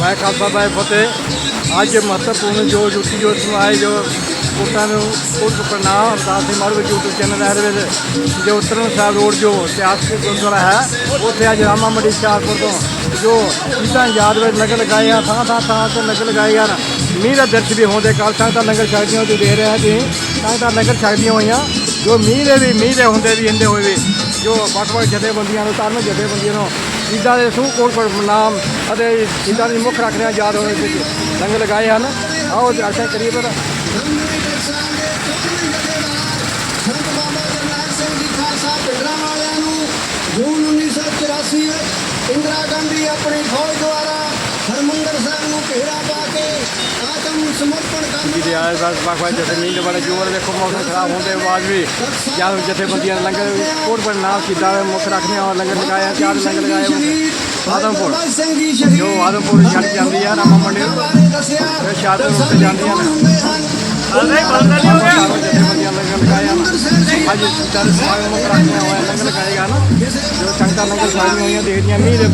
ਮੈਂ ਖਾਲਸਾ ਬਾਈ ਫਤਿਹ। ਅੱਜ ਮਹੱਤਵਪੂਰਨ ਜੋ ਜੁੱਤੀ ਜੋ ਸਮਾਏ ਜੋ ਕੋਟਾਂ ਨੂੰ ਕੋਟ ਪ੍ਰਣਾਮ ਅਰਦਾਸ ਸਿੰਘ ਮਾਰੂ ਵਿੱਚ YouTube ਚੈਨਲ ਹੈ ਇਹਦੇ ਵਿੱਚ। ਜੋ ਉਤਰਨ ਸਾਹਿਬ ਰੋਡ ਜੋ ਇਤਿਹਾਸਕ ਗੁਰਦੁਆਰਾ ਹੈ, ਉੱਥੇ ਅੱਜ ਰਾਮਾ ਮੰਡੀ ਸ਼ਾਹਪੁਰ ਤੋਂ ਜੋ ਚੀਜ਼ਾਂ ਯਾਦ ਵਿੱਚ ਲੰਗਰ ਲਗਾਏ ਆ, ਥਾਂ ਥਾਂ ਥਾਂ ਤੇ ਲੰਗਰ ਲਗਾਏ ਹਨ ਮੀਂਹ ਦਾ ਦਰਸ਼ ਵੀ ਹੁੰਦੇ ਕਾਲ ਸੰਗਤਾਂ ਲੰਗਰ ਛਕਦੀਆਂ ਤੁਸੀਂ ਦੇਖ ਰਹੇ ਹੋ ਤੁਸੀਂ ਸੰਗਤਾਂ ਲੰਗਰ ਛਕਦੀਆਂ ਹੋਈਆਂ। ਜੋ ਮੀਂਹ ਦੇ ਵੀ, ਮੀਂਹ ਦੇ ਹੁੰਦੇ ਵੀ, ਇੰਦੇ ਹੋਏ ਵੀ, ਜੋ ਵੱਖ ਵੱਖ ਜਥੇਬੰਦੀਆਂ ਨੂੰ, ਧਾਰਮਿਕ ਜਥੇਬੰਦੀਆਂ ਨੂੰ ਚੀਜ਼ਾਂ ਦੇ ਸੂਹ ਕੋਟ ਪਰ ਨਾਮ ਅਤੇ ਚੀਜ਼ਾਂ ਦੀ ਮੁੱਖ ਰੱਖਦਿਆਂ ਯਾਦ ਹੋਣੇ ਵਿੱਚ ਲੰਗਰ ਲਗਾਏ ਹਨ। ਆਓ, ਦਰਸ਼ਨ ਕਰੀਏ ਪਰ ਸੰਤ ਬਾਬਾ ਜਰਨੈਲ ਸਿੰਘ ਜੀ ਖਾਲਸਾ ਪਿੰਡਰਾਂ ਵਾਲਿਆਂ ਨੂੰ ਜੂਨ 1984 ਵਿੱਚ ਇੰਦਰਾ ਗਾਂਧੀ ਆਪਣੀ ਫੌਜ ਦੁਆਰਾ ਹਰਮੰਦਰ ਸਾਹਿਬ ਨੂੰ ਘੇਰਾ ਪਾ ਕੇ ਆਤਮ ਸਮਰਪਣ ਕਰਨ ਜਿਹਦੇ ਆਏ ਬਸ ਵੱਖ ਜਥੇ ਦੇ ਬੜੇ ਜੋਰ ਦੇਖੋ ਮੌਸਮ ਖਰਾਬ ਹੋਣ ਦੇ ਬਾਅਦ ਵੀ ਜਦ ਜਥੇਬੰਦੀਆਂ ਲੰਗਰ ਕੋਟ ਪਰ ਨਾਮ ਚੀਜ਼ਾਂ ਦੇ ਮੁੱਖ ਰੱਖਦੇ ਆ ਲੰਗਰ ਲਗਾਇਆ ਚਾਰ ਲੰਗਰ ਹੋਏ। ਆਦਮਪੁਰ ਜੀ ਆਦਮਪੁਰ ਛੱਡ ਜਾਂਦੀ ਆ ਰਾਮਾ ਮੰਡੀ ਸ਼ਾਹਪੁਰ ਉੱਤੇ ਜਾਂਦੀਆਂ ਨੇ ਹੋ ਗਿਆ ਜਥੇਬੰਦੀਆਂ ਲੰਗਰ ਲਗਾਇਆ ਨਾ ਅੱਜ ਚੀਜ਼ਾਂ ਦੇ ਸਮਾਗਮ ਮੁੱਖ ਰੱਖਦੇ ਹੋਏ ਲੰਗਰ ਲਗਾਏਗਾ ਨਾ। ਜੋ ਸੰਗਤਾਂ ਲੰਗਰ ਛਕਦੀਆਂ ਹੋਈਆਂ ਦੇਖਦੀਆਂ ਮੀਂਹ ਦੇ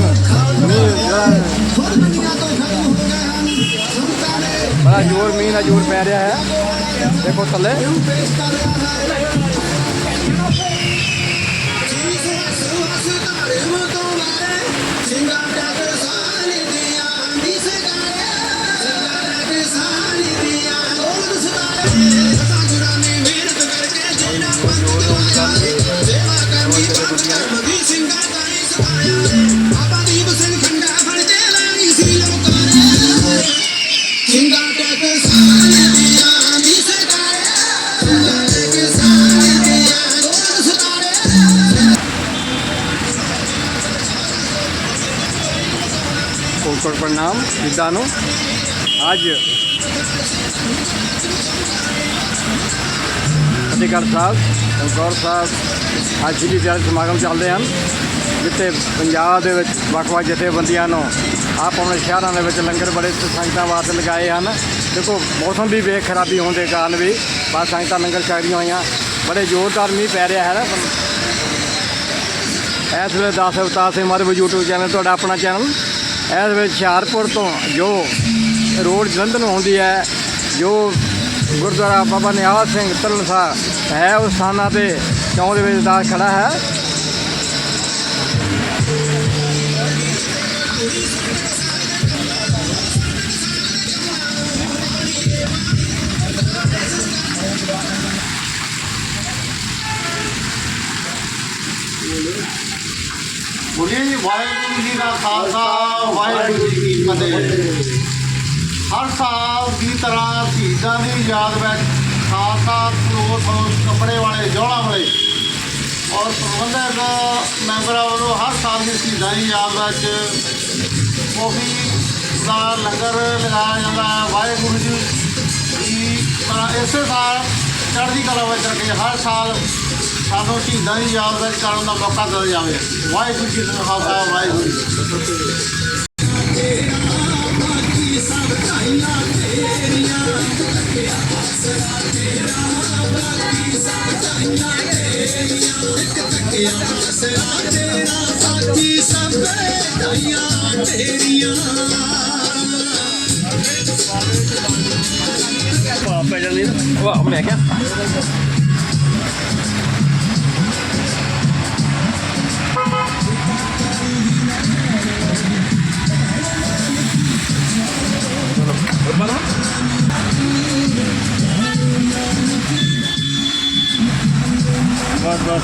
ਪ੍ਰਣਾਮ ਜਿੱਦਾਂ ਨੂੰ ਅੱਜ ਫਤਿਹਗੜ੍ਹ ਸਾਹਿਬ ਗੌਰ ਸਾਹਿਬ ਅੱਜ ਸ਼੍ਰੀ ਵਿਆਹ ਸਮਾਗਮ ਚੱਲਦੇ ਹਨ ਜਿੱਥੇ ਪੰਜਾਬ ਦੇ ਵਿੱਚ ਵੱਖ-ਵੱਖ ਜਥੇਬੰਦੀਆਂ ਨੂੰ ਆਪ ਆਪਣੇ ਸ਼ਹਿਰਾਂ ਦੇ ਵਿੱਚ ਲੰਗਰ ਬੜੇ ਸੰਗਤਾਂ ਵਾਸਤੇ ਲਗਾਏ ਹਨ। ਦੇਖੋ, ਮੌਸਮ ਵੀ ਵੇਖ ਖਰਾਬੀ ਹੋਣ ਦੇ ਕਾਰਨ ਵੀ ਬਸ ਸੰਗਤਾਂ ਲੰਗਰ ਛਕਦੀਆਂ ਹੋਈਆਂ। ਬੜੇ ਜ਼ੋਰਦਾਰ ਮੀਂਹ ਪੈ ਰਿਹਾ ਹੈ ਨਾ। ਇਸ ਵੇਲੇ ਦਾਸ ਅਵਤਾਰ ਸਿੰਘ ਮਾਧਵ YouTube ਚੈਨਲ ਤੁਹਾਡਾ ਆਪਣਾ ਚੈਨਲ ਇਸ ਵੇਲੇ ਹੁਸ਼ਿਆਰਪੁਰ ਤੋਂ ਜੋ ਰੋਡ ਜਲੰਧਰ ਨੂੰ ਆਉਂਦੀ ਹੈ, ਜੋ ਗੁਰਦੁਆਰਾ ਬਾਬਾ ਨਿਹਾਲ ਸਿੰਘ ਤਰਨ ਹੈ, ਉਸ ਸਥਾਨਾਂ ਤੇ ਚੌਂ ਦੇ ਵਿੱਚ ਦਾਸ ਖੜਾ ਹੈ। ਬੋਲੀਏ ਜੀ ਵਾਹਿਗੁਰੂ ਜੀ ਦਾ ਖਾਲਸਾ ਵਾਹਿਗੁਰੂ ਜੀ ਕੀ ਫਤਿਹ ਹਰ ਸਾਲ ਦੀ ਤਰ੍ਹਾਂ ਸ਼ਹੀਦਾਂ ਦੀ ਯਾਦ ਵਿੱਚ ਖਾਲਸਾ ਫਲੋਰ ਹਾਊਸ ਕੱਪੜੇ ਵਾਲੇ ਜੋੜਾ ਵਾਲੇ ਔਰ ਪ੍ਰਬੰਧਕ ਮੈਂਬਰਾਂ ਵੱਲੋਂ ਹਰ ਸਾਲ ਦੀ ਸ਼ਹੀਦਾਂ ਦੀ ਯਾਦ ਵਿੱਚ ਕੌਫੀ ਦਾ ਲੰਗਰ ਲਗਾਇਆ ਜਾਂਦਾ ਹੈ, ਵਾਹਿਗੁਰੂ ਜੀ ਦੀ ਤਰ੍ਹਾਂ ਇਸੇ ਸਾਲ ਚੜ੍ਹਦੀ ਕਲਾ ਵਿੱਚ ਰੱਖੇ ਹਰ ਸਾਲ ਸਾਨੂੰ ਸ਼ਹੀਦਾਂ ਦੀ ਯਾਦ ਵਿੱਚ ਕਰਨ ਦਾ ਮੌਕਾ ਦਿੱਤਾ ਜਾਵੇ। ਵਾਹਿਗੁਰੂ ਜੀ ਦਾ ਖਾਲਸਾ, ਵਾਹਿਗੁਰੂ ਜੀ ਕੀ ਫਤਿਹ। ਪੈ ਜਾਂਦੀ ਵਾਹ ਮੈਂ ਕਿਹਾ ਬਸ ਬਸ